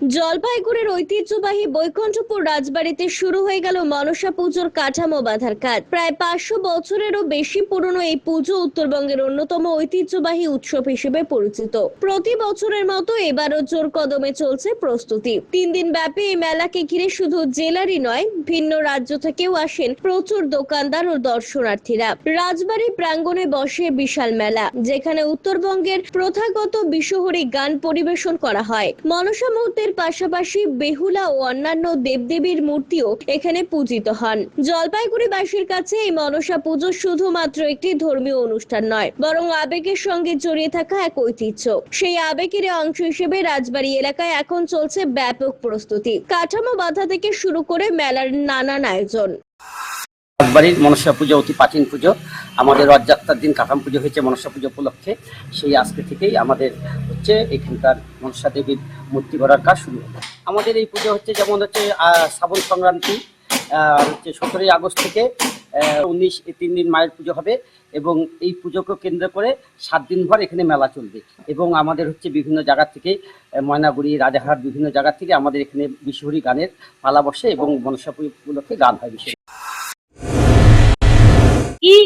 জলপাইগুড়ির ঐতিহ্যবাহী বৈকুণ্ঠপুর রাজবাড়িতে শুরু হয়ে গেল মনসা পুজোর কাঠামো বাঁধার কাজ। প্রায় পাঁচশো বছরেরও বেশি পুরনো এই পুজো উত্তরবঙ্গের অন্যতম ঐতিহ্যবাহী উৎসব হিসেবে পরিচিত। প্রতি বছরের মতো এবারও জোর কদমে চলছে প্রস্তুতি। তিন দিন ব্যাপী এই মেলাকে ঘিরে শুধু জেলারই নয়, ভিন্ন রাজ্য থেকেও আসেন প্রচুর দোকানদার ও দর্শনার্থীরা। রাজবাড়ি প্রাঙ্গণে বসে বিশাল মেলা, যেখানে উত্তরবঙ্গের প্রথাগত বিশহরী গান পরিবেশন করা হয়। মনসা মূর্তির পাশাপাশি বেহুলা ও অন্যান্য দেবদেবীর মূর্তিও এখানে পূজিত হন। জলপাইগুড়িবাসীর কাছে এই মনসা পুজো শুধুমাত্র একটি ধর্মীয় অনুষ্ঠান নয়, বরং আবেগের সঙ্গে জড়িয়ে থাকা এক ঐতিহ্য। সেই আবেগের অংশ হিসেবে রাজবাড়ি এলাকায় এখন চলছে ব্যাপক প্রস্তুতি। কাঠামো বাধা থেকে শুরু করে মেলার নানান আয়োজন। রাজবাড়ির মনসা পুজো, অতি প্রাচীন পুজো। আমাদের রথযাত্রার দিন কাঠাম পুজো হয়েছে মনসা পুজো উপলক্ষে। সেই আজকে থেকেই আমাদের হচ্ছে এখানকার মনসা দেবীর মূর্তি গড়ার কাজ শুরু হলো আমাদের এই পুজো হচ্ছে যেমন হচ্ছে শ্রাবণ সংক্রান্তি হচ্ছে সতেরোই আগস্ট থেকে উনিশ তিন দিন মায়ের পুজো হবে এবং এই পুজোকে কেন্দ্র করে সাত দিন ভর এখানে মেলা চলবে। এবং আমাদের হচ্ছে বিভিন্ন জায়গা থেকে ময়নাগুড়ি, রাজারহাট, বিভিন্ন জায়গা থেকে আমাদের এখানে বিশ্বহরি গানের পালা বসে এবং মনসা উপলক্ষে গান হয় বিশেষ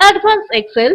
Advanced Excel.